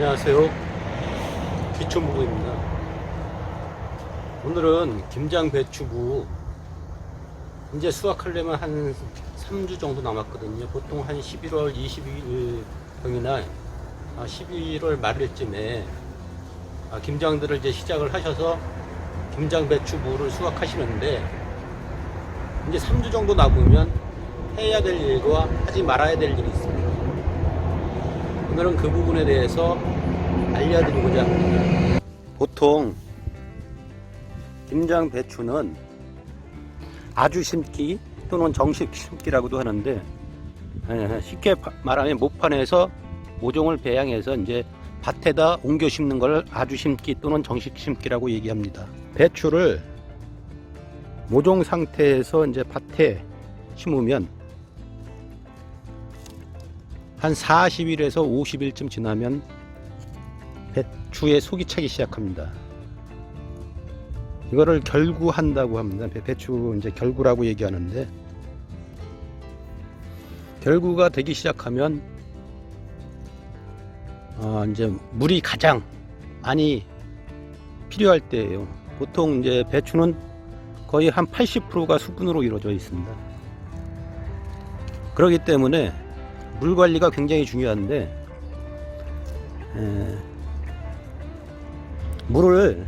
안녕하세요. 귀촌부부입니다. 오늘은 김장 배추부 이제 수확하려면 한 3주 정도 남았거든요. 보통 한 11월 22일 경이나 11월 말일쯤에 아, 김장들을 이제 시작을 하셔서 김장 배추부를 수확하시는데 이제 3주 정도 남으면 해야 될 일과 하지 말아야 될 일이 있습니다. 오늘은 그 부분에 대해서 알려드리고자 합니다. 보통 김장 배추는 아주 심기 또는 정식 심기라고도 하는데 에, 쉽게 바- 말하면 모판에서 모종을 배양해서 이제 밭에다 옮겨 심는 걸 아주 심기 또는 정식 심기라고 얘기합니다. 배추를 모종 상태에서 이제 밭에 심으면 한 40일에서 50일쯤 지나면 배추에 속이 차기 시작합니다. 이거를 결구한다고 합니다. 배- 배추 이제 결구라고 얘기하는데 결구가 되기 시작하면 어, 이제 물이 가장 많이 필요할 때예요. 보통 이제 배추는 거의 한 80%가 수분으로 이루어져 있습니다. 그렇기 때문에 물 관리가 굉장히 중요한데 에, 물을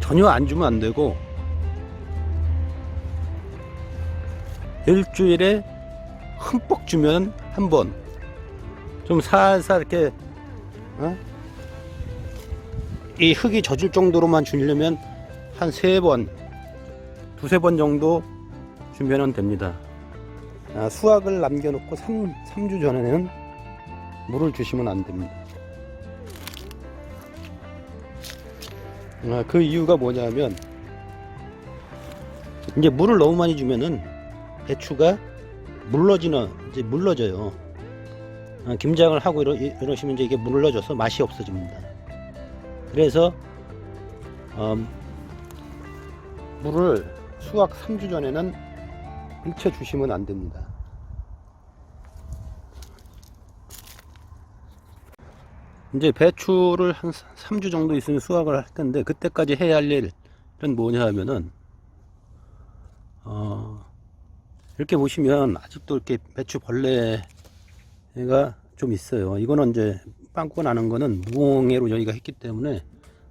전혀 안 주면 안 되고 일주일에 흠뻑 주면 한 번 좀 살살 이렇게 어? 이 흙이 젖을 정도로만 주려면 한 세 번 두세 번 정도 주면 됩니다. 아, 수확을 남겨놓고 3, 삼주 전에는 물을 주시면 안 됩니다. 아, 그 이유가 뭐냐면 이제 물을 너무 많이 주면은 배추가 물러지는 이제 물러져요. 아, 김장을 하고 이러, 이러시면 이제 이게 물러져서 맛이 없어집니다. 그래서 어, 물을 수확 3주 전에는 일체 주시면 안 됩니다. 이제 배추를 한 3주 정도 있으면 수확을 할 텐데 그때까지 해야 할 일은 뭐냐 하면은 어 이렇게 보시면 아직도 이렇게 배추 벌레가 좀 있어요. 이거는 이제 빵꾸가 나는 거는 무공해로 저희가 했기 때문에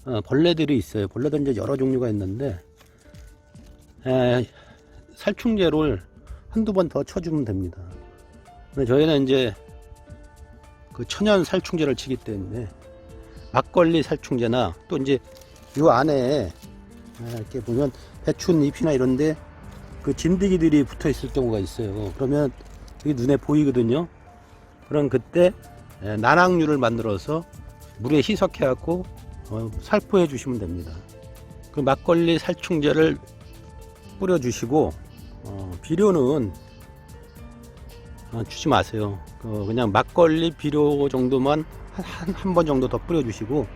어, 벌레들이 있어요. 벌레도 이제 여러 종류가 있는데 에, 살충제를 한두 번 더 쳐주면 됩니다. 저희는 이제 그 천연 살충제를 치기 때문에 막걸리 살충제나 또 이제 요 안에 아, 이렇게 보면 배춘 잎이나 이런데 그 진드기들이 붙어 있을 경우가 있어요. 그러면 이게 눈에 보이거든요. 그럼 그때 에, 난황류를 만들어서 물에 희석해 갖고 어, 살포해 주시면 됩니다. 그 막걸리 살충제를 뿌려 주시고 어, 비료는 어, 주지 마세요. 그 그냥 막걸리 비료 정도만 한번 정도 더 뿌려주시고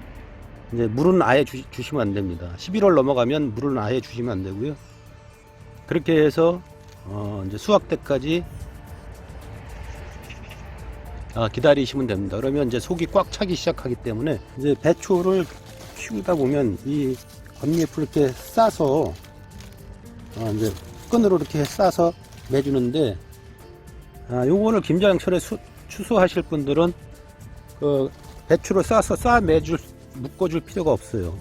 이제 물은 아예 주, 시면 안 됩니다. 11월 넘어가면 물은 아예 주시면 안 되고요. 그렇게 해서 어, 이제 수확 때까지 아, 기다리시면 됩니다. 그러면 이제 속이 꽉 차기 시작하기 때문에 이제 배추를 키우다 보면 이 겉잎을 이렇게 싸서 어, 이제 끈으로 이렇게 싸서 매주는데 아, 요거를 김장철에 수, 추수하실 분들은 그 배추를 싸서 싸 매줄 묶어줄 필요가 없어요.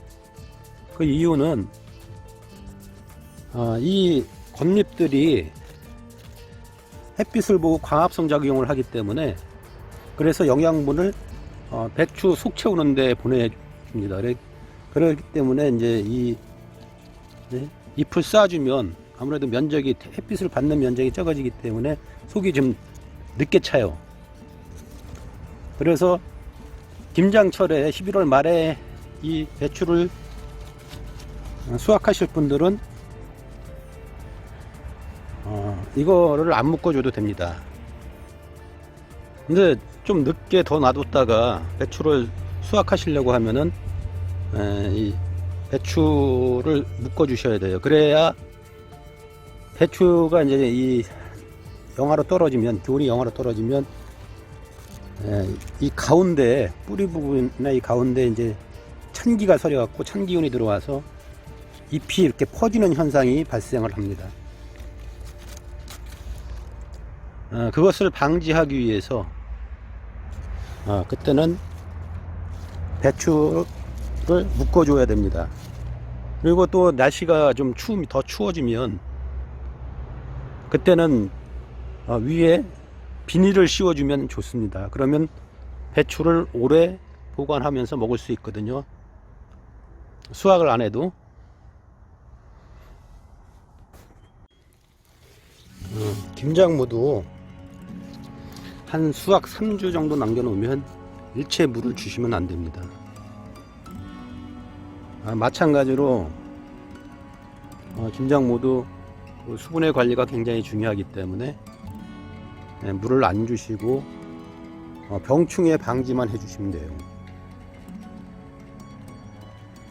그 이유는 아, 이 겉잎들이 햇빛을 보고 광합성 작용을 하기 때문에 그래서 영양분을 어, 배추 속 채우는 데 보내줍니다. 그래, 그렇기 때문에 이제 이 네, 잎을 쌓아주면 아무래도 면적이 햇빛을 받는 면적이 적어지기 때문에 속이 좀 늦게 차요. 그래서 김장철에 11월 말에 이 배추를 수확하실 분들은 어, 이거를 안 묶어줘도 됩니다. 근데 좀 늦게 더 놔뒀다가 배추를 수확하시려고 하면은 에, 이 배추를 묶어 주셔야 돼요. 그래야 배추가 이제 이 영하로 떨어지면 기온이 영하로 떨어지면 예, 이 가운데 뿌리 부분이나 이 가운데 이제 찬기가 서려갖고 찬 기운이 들어와서 잎이 이렇게 퍼지는 현상이 발생을 합니다. 어, 그것을 방지하기 위해서 어, 그때는 배추를 묶어줘야 됩니다. 그리고 또 날씨가 좀 추움 더 추워지면 그때는 어, 위에 비닐을 씌워주면 좋습니다. 그러면 배추를 오래 보관하면서 먹을 수 있거든요. 수확을 안 해도. 어, 김장무도 한 수확 3주 정도 남겨놓으면 일체 물을 주시면 안 됩니다. 아, 마찬가지로 어, 김장무도 그 수분의 관리가 굉장히 중요하기 때문에 예, 물을 안 주시고 어, 병충해 방지만 해주시면 돼요.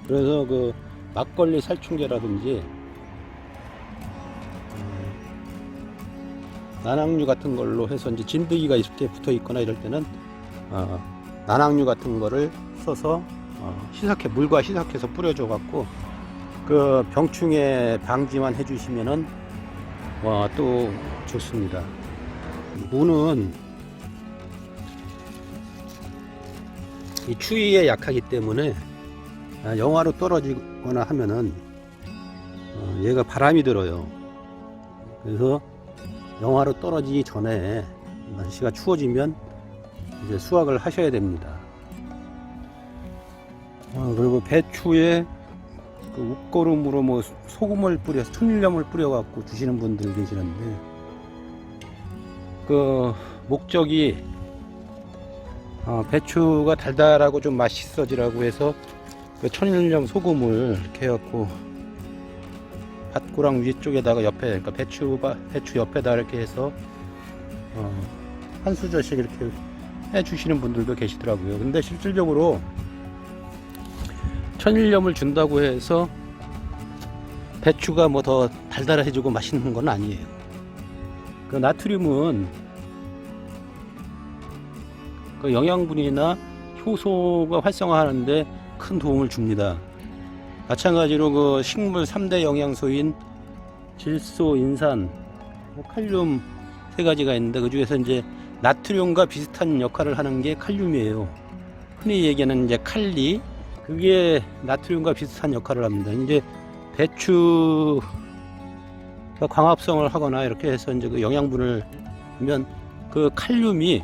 그래서 그 막걸리 살충제라든지 음, 난황류 같은 걸로 해서 이제 진드기가 이렇게 붙어 있거나 이럴 때는 어, 난황류 같은 거를 써서 어, 희석해 물과 희석해서 뿌려줘 갖고 그 병충해 방지만 해주시면은 와, 또 좋습니다. 무는 이 추위에 약하기 때문에 아, 영하로 떨어지거나 하면은 어, 얘가 바람이 들어요. 그래서 영하로 떨어지기 전에 날씨가 추워지면 이제 수확을 하셔야 됩니다. 어, 그리고 배추에 그 웃거름으로 뭐 소금을 뿌려서 천일염을 뿌려갖고 주시는 분들 계시는데 그 목적이 어, 배추가 달달하고 좀 맛있어지라고 해서 그 천일염 소금을 이렇게 해갖고 밭고랑 위쪽에다가 옆에 그러니까 배추 배추 옆에다 이렇게 해서 어, 한 수저씩 이렇게 해주시는 분들도 계시더라고요. 근데 실질적으로 천일염을 준다고 해서 배추가 뭐 더 달달해지고 맛있는 건 아니에요. 그 나트륨은 그 영양분이나 효소가 활성화하는데 큰 도움을 줍니다. 마찬가지로 그 식물 3대 영양소인 질소, 인산, 뭐 칼륨 세 가지가 있는데 그 중에서 이제 나트륨과 비슷한 역할을 하는 게 칼륨이에요. 흔히 얘기하는 이제 칼리, 그게 나트륨과 비슷한 역할을 합니다. 이제 배추 광합성을 하거나 이렇게 해서 이제 그 영양분을 하면 그 칼륨이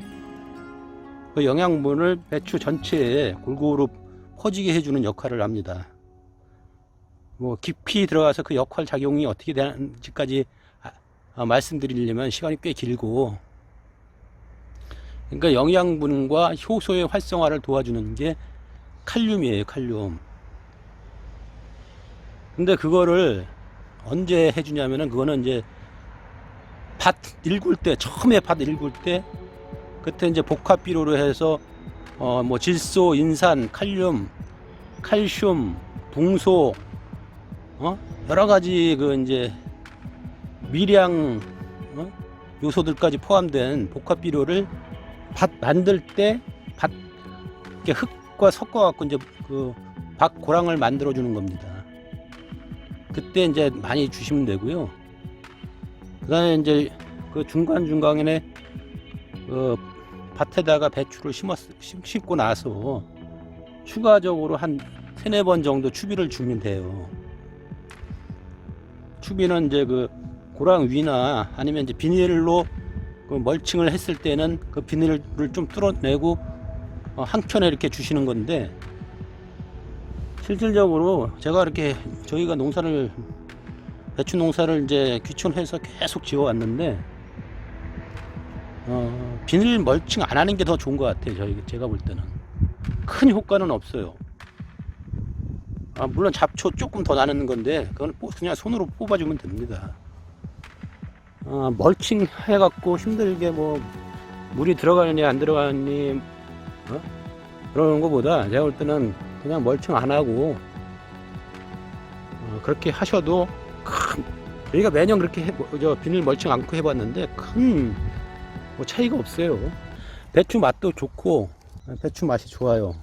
그 영양분을 배추 전체에 골고루 퍼지게 해주는 역할을 합니다. 뭐 깊이 들어가서 그 역할 작용이 어떻게 되는지까지 아- 아, 말씀드리려면 시간이 꽤 길고 그러니까 영양분과 효소의 활성화를 도와주는 게 칼륨이에요, 칼륨. 근데 그거를 언제 해주냐면은 그거는 이제 밭 일굴 때, 처음에 밭 일굴 때, 그때 이제 복합 비료로 해서 어 뭐 질소, 인산, 칼륨, 칼슘, 붕소, 어 여러 가지 그 이제 미량 어? 요소들까지 포함된 복합 비료를 밭 만들 때밭 흙 과 섞어 갖고 이제 그밭 고랑을 만들어 주는 겁니다. 그때 이제 많이 주시면 되고요. 그 다음에 이제 그 중간 중간에 그 밭에다가 배추를 심었 심- 심고 나서 추가적으로 한 세네 번 정도 추비를 주면 돼요. 추비는 이제 그 고랑 위나 아니면 이제 비닐로 그 멀칭을 했을 때는 그 비닐을 좀 뚫어내고 어, 한 켠에 이렇게 주시는 건데 실질적으로 제가 이렇게 저희가 농사를 배추 농사를 이제 귀촌해서 계속 지어 왔는데 어, 비닐 멀칭 안 하는 게 더 좋은 것 같아요. 저희 제가 볼 때는 큰 효과는 없어요. 아, 물론 잡초 조금 더 나는 건데 그건 뽑- 그냥 손으로 뽑아주면 됩니다. 어, 멀칭 해갖고 힘들게 뭐 물이 들어가느니 안 들어가느니 어? 그러는 것보다 제가 볼 때는 그냥 멀칭 안 하고 어, 그렇게 하셔도 큰 저희가 매년 그렇게 해, 저 비닐 멀칭 않고 해봤는데 큰 뭐 차이가 없어요. 배추 맛도 좋고 배추 맛이 좋아요.